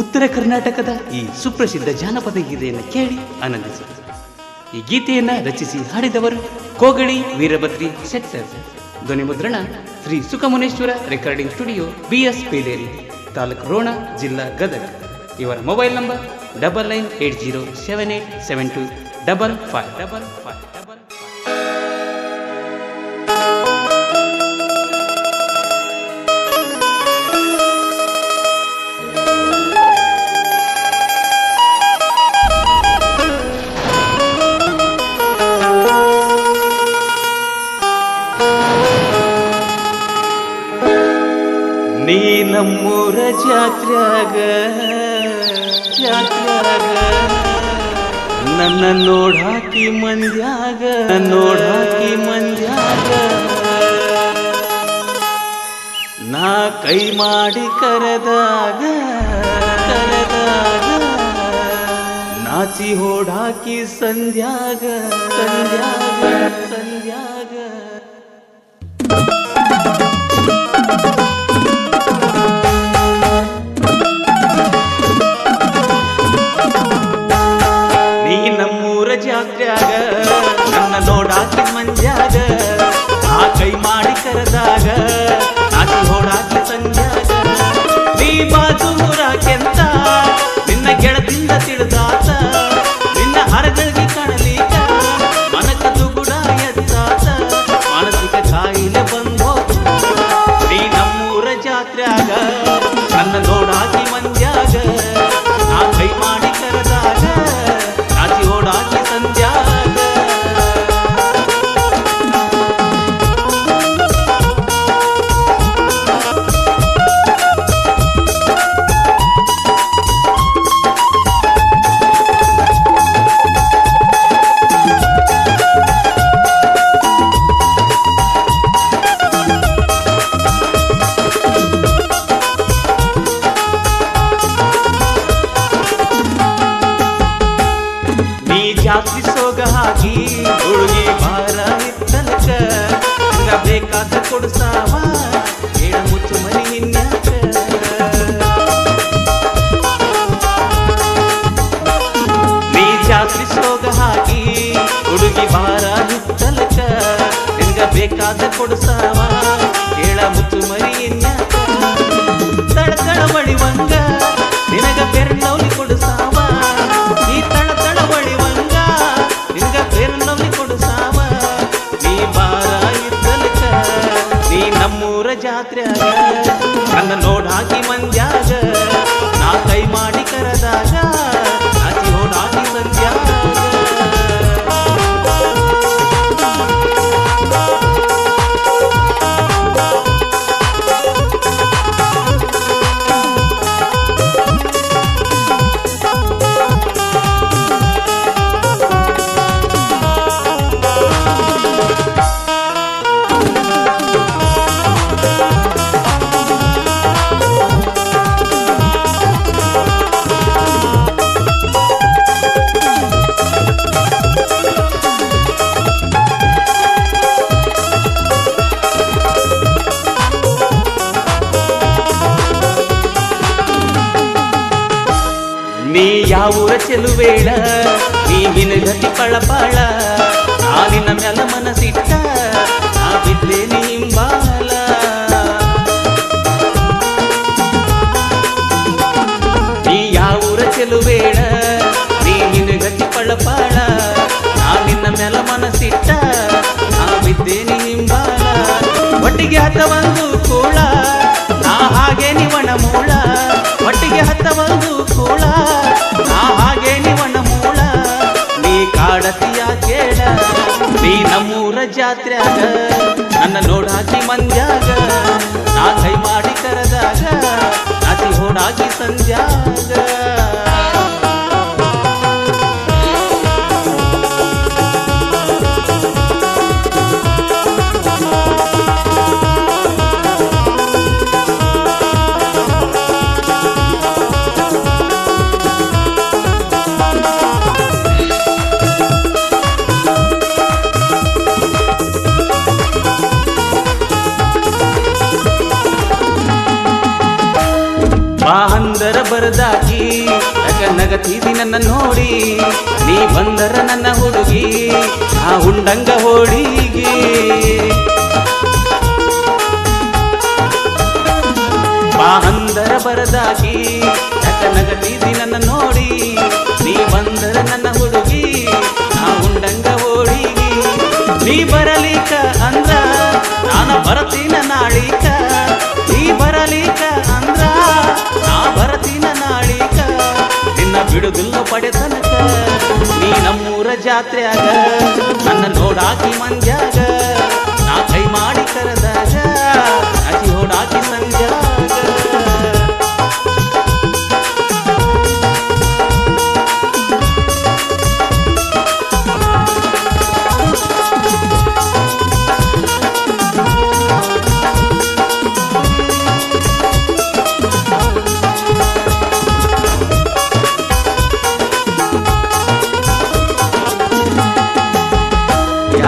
ಉತ್ತರ ಕರ್ನಾಟಕದ ಈ ಸುಪ್ರಸಿದ್ಧ ಜಾನಪದ ಗೀತೆಯನ್ನು ಕೇಳಿ ಆನಂದಿಸಿ. ಈ ಗೀತೆಯನ್ನ ರಚಿಸಿ ಹಾಡಿದವರು ಕೋಗಳಿ ವೀರಭದ್ರಿ ಶೆಟ್ಟರ್. ಧ್ವನಿ ಮುದ್ರಣ Shri Sukhamuneshwara recording studio B S Peleri taluk Ron, ಜಿಲ್ಲಾ ಗದಗ. ಇವರ mobile number double nine eight zero seven eight seven two double five. Double five. ನೀ ನಮ್ಮೂರ ಜಾತ್ರಾಗ ಜಾತ್ರಾಗ ನನ್ನ ನೋಡಾಕಿ ಮಂದ್ಯಾಗ ನೋಡಾಕಿ ಮಂದ್ಯಾಗ. ನಾ ಕೈ ಮಾಡಿ ಕರೆದಾಗ ಕರೆದಾಗ. ನಾಚಿ ಹೋಡಾಕಿ ಸಂಧ್ಯಾಗ ಸಂಧ್ಯಾಗ ಜಾತ್ರ್ಯಾಗ ನನ್ನ ನೋಡಾಕಿ ಮಂದ್ಯಾಗ. ಬೇಕಾದ ಕೊಡ್ಸಾವ ಹೇಳ ಮುಚ್ಚು ಮರಿ ಇನ್ಯಾಕ ತಳ ತಳ ಬಳಿವಂಗ ನಿನಗ ಬೆರ್ನೌಲಿ ಕೊಡ್ಸಾವ ನೀ ತಳ ತಳ ಬಳಿವಂಗ ನಿನಗ ಬೆರ್ನೌಲಿ ಕೊಡ್ಸಾವ ನೀ ಬಾರ ಇದ್ದಲಕ ನೀ ನಮ್ಮೂರ ಜಾತ್ರ್ಯಾಗ ನೀ ಯಾವೂರ ಚೆಲುವೇಳ ನೀ ಮಿನಗತಿ ಪಳಪಾಳ ನಾಲಿನ ಮ್ಯಾಲ ಮನಸಿಟ್ಟ ನಾ ಬಿದ್ದೆ ನಿಂಬಾಲ ನೀ ಯಾವೂರ ಚೆಲುವೇಳ ನೀ ಮಿನಗತಿ ಪಳಪಾಳ ನಾಲಿನ ಮ್ಯಾಲ ಮನಸಿಟ್ಟ ನಾ ಬಿದ್ದೆ ನಿಂಬಾಲ ಒಟ್ಟಿಗೆ ಹತ್ತ ಒಂದು ಕೂಳ ಜಾತ್ರ್ಯಾಗ ನನ್ನ ನೋಡಾಕಿ ಮಂದ್ಯಾಗ ನಾ ಕೈ ಮಾಡಿ ಕರೆದಾಗ ಅತಿ ಹೋಡಾಕಿ ಸಂಧ್ಯಾಗ ಬರದಾಕಿ? ನಗ ನಗತೀದಿ ನನ್ನ ನೋಡಿ. ನೀ ಬಂದರ ನನ್ನ ಹುಡುಗಿ, ಆ ಉಂಡಂಗ ಹೋಳಿಗೆ. ಬಾ ಅಂದರ ಬರದಾಗಿ ನಗ ನನ್ನ ನೋಡಿ. ಬಿಡುದಿಲ್ಲ ಪಡೆತನಕ ನೀ ನಮ್ಮೂರ ಜಾತ್ರೆಯಾಗ ನನ್ನ ನೋಡಾಕಿ ಮಂದ್ಯಾಗ.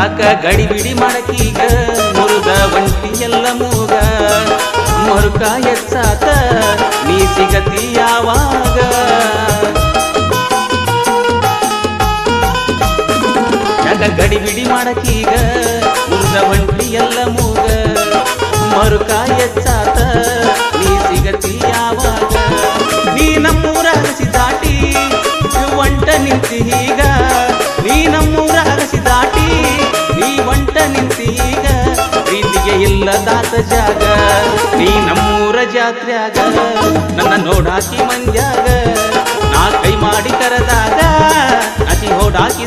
ಯಾಕ ಗಡಿ ಬಿಡಿ ಮಾಡಕೀಗ ಮುರುಗ ಒಂಟಿ ಎಲ್ಲ ಮೂಗ ಮರುಕ ಎಚ್ಚಾತ ನೀ ಸಿಗತಿ ಯಾವಾಗ ಯಾಕ ಗಡಿ ಬಿಡಿ ಮಾಡಕೀಗ ಮುರುಗ ಒಂಟಿ ಎಲ್ಲ ಮೂಗ ಮರುಕ ಎಚ್ಚಾತ ನೀ ಸಿಗತಿ ಜಾಗ. ನೀ ನಮ್ಮೂರ ಜಾತ್ರ್ಯಾಗ ನನ್ನ ನೋಡಾಕಿ ಮಂದ್ಯಾಗ. ನಾ ಕೈ ಮಾಡಿ ಕರೆದಾಗ ಅತಿ ಓಡಾಕಿ